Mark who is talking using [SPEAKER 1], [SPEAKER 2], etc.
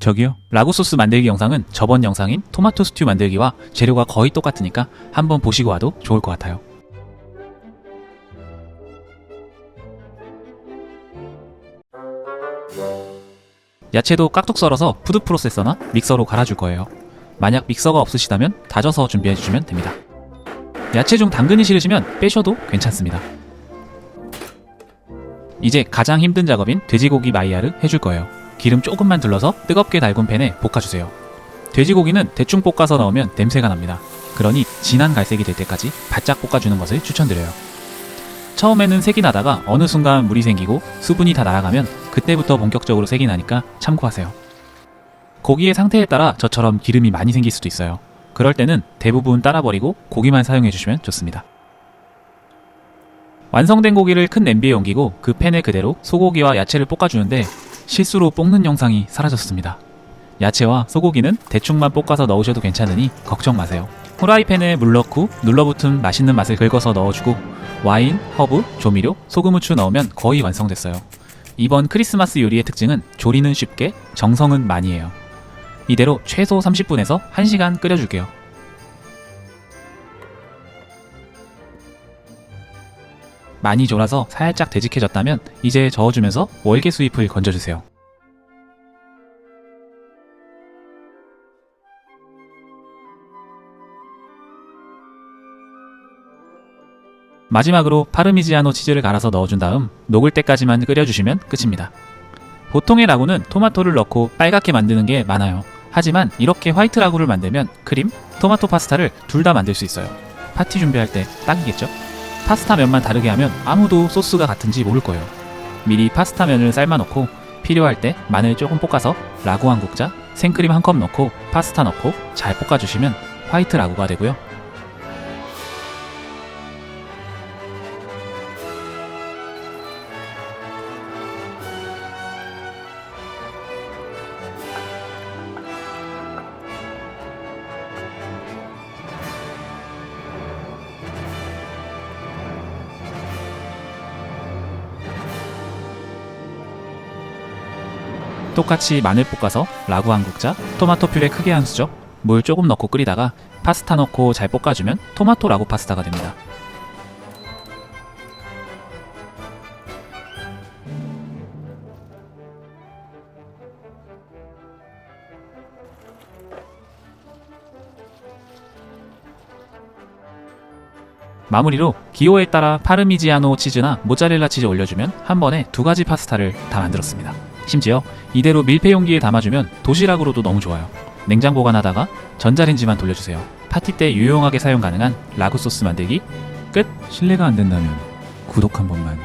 [SPEAKER 1] 저기요. 라구 소스 만들기 영상은 저번 영상인 토마토 스튜 만들기와 재료가 거의 똑같으니까 한번 보시고 와도 좋을 것 같아요. 야채도 깍둑 썰어서 푸드 프로세서나 믹서로 갈아줄 거예요. 만약 믹서가 없으시다면 다져서 준비해 주시면 됩니다. 야채 중 당근이 싫으시면 빼셔도 괜찮습니다. 이제 가장 힘든 작업인 돼지고기 마이야르 해줄 거예요. 기름 조금만 둘러서 뜨겁게 달군 팬에 볶아주세요. 돼지고기는 대충 볶아서 넣으면 냄새가 납니다. 그러니 진한 갈색이 될 때까지 바짝 볶아주는 것을 추천드려요. 처음에는 색이 나다가 어느 순간 물이 생기고 수분이 다 날아가면 그때부터 본격적으로 색이 나니까 참고하세요. 고기의 상태에 따라 저처럼 기름이 많이 생길 수도 있어요. 그럴 때는 대부분 따라버리고 고기만 사용해 주시면 좋습니다. 완성된 고기를 큰 냄비에 옮기고 그 팬에 그대로 소고기와 야채를 볶아주는데 실수로 볶는 영상이 사라졌습니다. 야채와 소고기는 대충만 볶아서 넣으셔도 괜찮으니 걱정 마세요. 후라이팬에 물 넣고 눌러붙은 맛있는 맛을 긁어서 넣어주고 와인, 허브, 조미료, 소금, 후추 넣으면 거의 완성됐어요. 이번 크리스마스 요리의 특징은 조리는 쉽게, 정성은 많이 해요. 이대로 최소 30분에서 1시간 끓여줄게요. 많이 졸아서 살짝 되직해졌다면 이제 저어주면서 월계 수잎을 건져주세요. 마지막으로 파르미지아노 치즈를 갈아서 넣어준 다음 녹을 때까지만 끓여주시면 끝입니다. 보통의 라구는 토마토를 넣고 빨갛게 만드는 게 많아요. 하지만 이렇게 화이트 라구를 만들면 크림, 토마토 파스타를 둘 다 만들 수 있어요. 파티 준비할 때 딱이겠죠? 파스타 면만 다르게 하면 아무도 소스가 같은지 모를 거예요. 미리 파스타 면을 삶아 놓고 필요할 때 마늘 조금 볶아서 라구 한 국자, 생크림 한 컵 넣고 파스타 넣고 잘 볶아주시면 화이트 라구가 되고요. 똑같이 마늘 볶아서 라구 한 국자, 토마토 퓨레 크게 한 수저, 물 조금 넣고 끓이다가 파스타 넣고 잘 볶아주면 토마토 라구 파스타가 됩니다. 마무리로 기호에 따라 파르미지아노 치즈나 모짜렐라 치즈 올려주면 한 번에 두 가지 파스타를 다 만들었습니다. 심지어 이대로 밀폐 용기에 담아주면 도시락으로도 너무 좋아요. 냉장 보관하다가 전자레인지만 돌려주세요. 파티 때 유용하게 사용 가능한 라구 소스 만들기 끝! 실례가 안 된다면 구독 한 번만